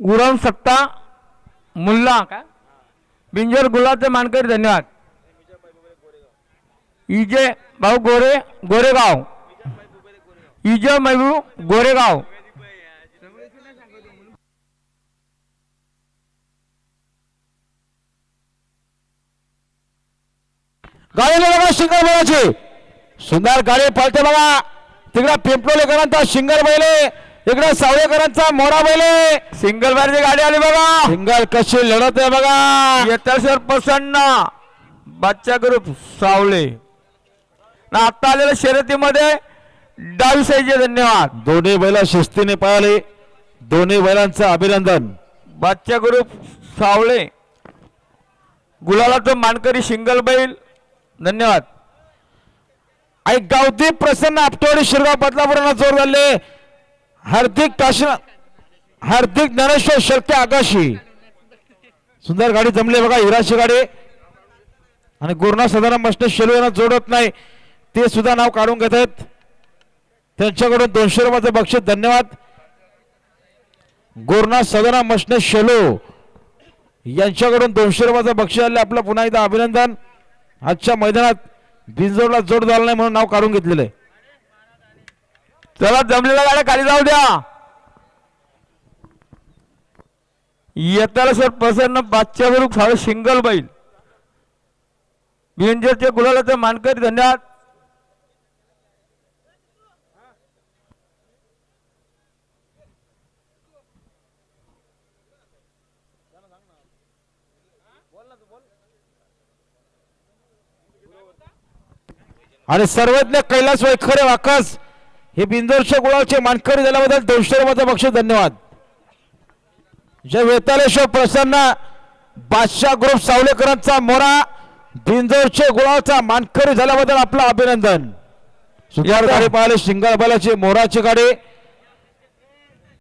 गुरम सत्ता मुल्ला काय बिंजोर गुलाचे मानकरी धन्यवाद. इजे भाऊ गोरे गोरेगाव. इजे महबूब गोरेगाव. गाडी बघा शिंगर बैलाची सुंदर गाडी पळते बघा. तिकडे पिंपलोलेकरांचा शिंगर बैले. इकडे सावळेकरांचा मोरा बैले सिंगल बारची गाडी आली बघा. सिंगल कशी लढत आहे बघा. येतसर प्रसन्न बच्चा ग्रुप सावले ना आता आलेल्या शर्यतीमध्ये डावी साईचे धन्यवाद. दोन्ही बैला शिस्तीने पळाले. दोन्ही बैलांचं अभिनंदन. बच्चा ग्रुप सावळे. गुलालाचं मानकरी सिंगल बैल. धन्यवाद. आणि गावती प्रसन्न आपटोडी शिरगाव बदलापूर जोर झाले हार्दिक काशी हार्दिक ज्ञानेश्वर शक्ती आकाशी सुंदर गाडी जमली बघा हिराची गाडी. आणि गुरुना सदाराम मस्त शेलू यांना जोडत नाही. ते सुद्धा नाव काढून घेत आहेत त्यांच्याकडून दोनशे रुपयाचं बक्षीस. धन्यवाद. गुरुना सदाना मशने शेलो. यांच्याकडून दोनशे रुपयाचं बक्षीस आले. आपलं पुन्हा एकदा अभिनंदन. आजच्या मैदानात बिंजोडला जोड झाला नाही म्हणून नाव काढून घेतलेलं आहे. चला जमलेल्या गाड्या खाली जाऊ द्या. येताला sir Prasanna Badshah group single single बैल बिंजरचे गुलालाचे मानकरी धन्यवाद. आणि सर्वज्ञ कैलास वैखरे वाकस. हे बिंदोरच्या गुळाचे मानकरी झाल्याबद्दल दोनशे रुपयाचं बक्षीस धन्यवाद. जय वेतालेश्वर प्रसन्न बादशाह ग्रुप सावलेकरांचा मोरा बिंदोरचे गुळाचा मानकरी झाल्याबद्दल आपलं अभिनंदन. सुंदर गाडी पाहिले शिंगाळ बालाची मोराची गाडी.